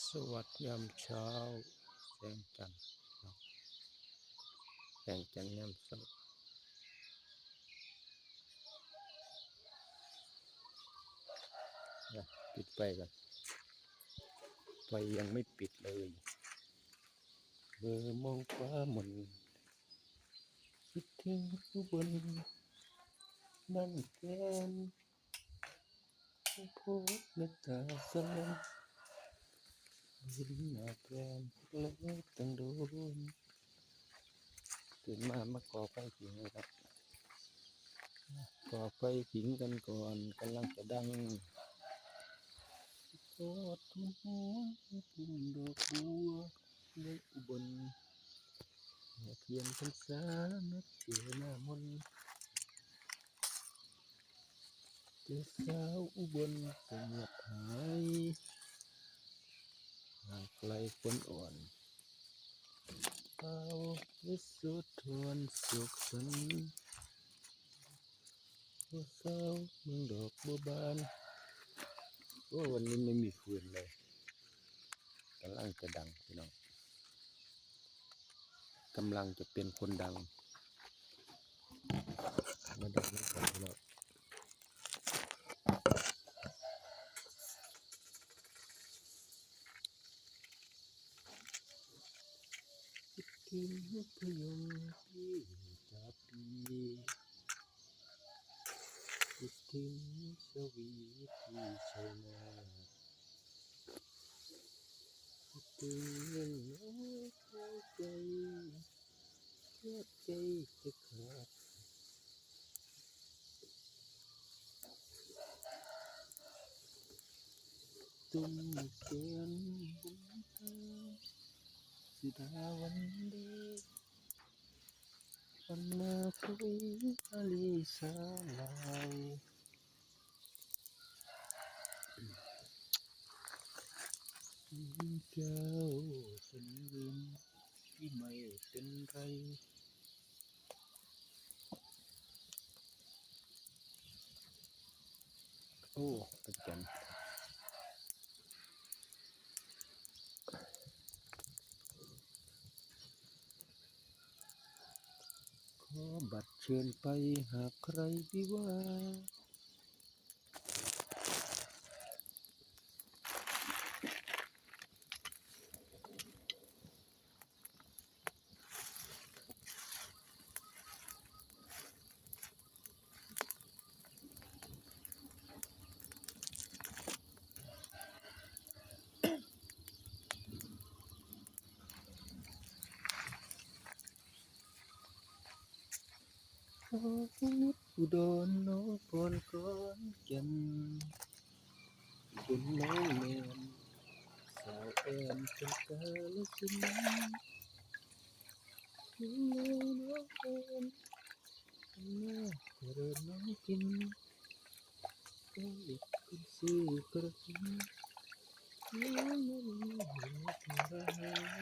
สวัสดียามเช้าแสงจันทร์เนาะแสงจันทร์ยามเช้าปิดไฟก่อนไฟยังไม่ปิดเลยเบอร์มองฟ้าหมนคิดถึงผู้บนนั่นแกนพสต์น้ำตาสลอน ยิ้มหน้าแกรมแล้วตั้งโดนตื่นมามาก่อไฟผิงเลยครับก่อไฟผิงกันก่อนกำลังจะดังกอดทุ่มหัวพุ่มดอกบัวในอุบลเทียนพรรษานัดเจอหน้ามนเจอสาวอุบลก็เงียบหายห่าง ไกรคนอ่อนเขาวิสุทธวนสุขสันต์วเศร้ามึงดอกบัวบานโอ้วันนี้ไม่มีคืนเลยกำลังจะดังพี่น้องกำลังจะเป็นคนดังมาดังนะครับพี่น้อง ลีสาลายเจ้าฉันลืมที่ไม่เป็ นไรโอ้ประจันขอ บัดเชิญไปหากใครวิว่า ขอนิดอุดรน้องพรก้อนแก่นบุญน้องแ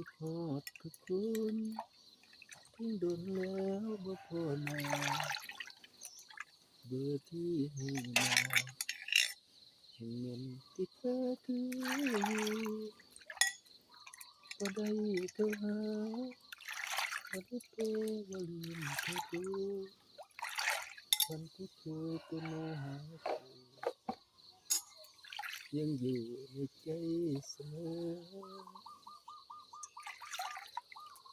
ก็พอก็คนลุงกันโคนทิ้งดฮอดคือคุณถึงโดนแล้วบ่พอมาเบอร์ที่ให้มาเห็นเงินที่เธอถือก็ได้โทรหาก็ได้เปว่าลืมเธอดูวันที่เคยเป็นโมหายังอยู่ในใจเสมอ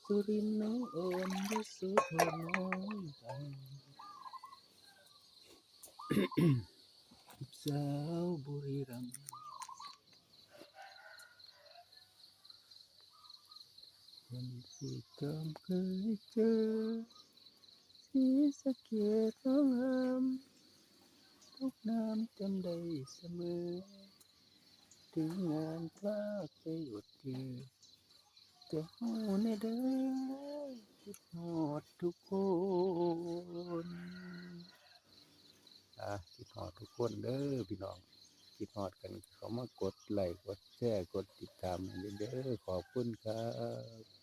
สุรินน้องโอนยโสธรน้องดังสาวบุรีรัมย์คนที่จำเคยเจอสีสะเกดน้องงามทุกน้ำจำได้เสมอ ถึงงานพลากไปอดเจอ แต่หูในเด้อคิดหอดทุกคนอะคิดหอดทุกคนเด้อพี่น้องคิดหอดกันเขามากดไลค์กดแชร์กดติดตามให้เด้อขอบคุณครับ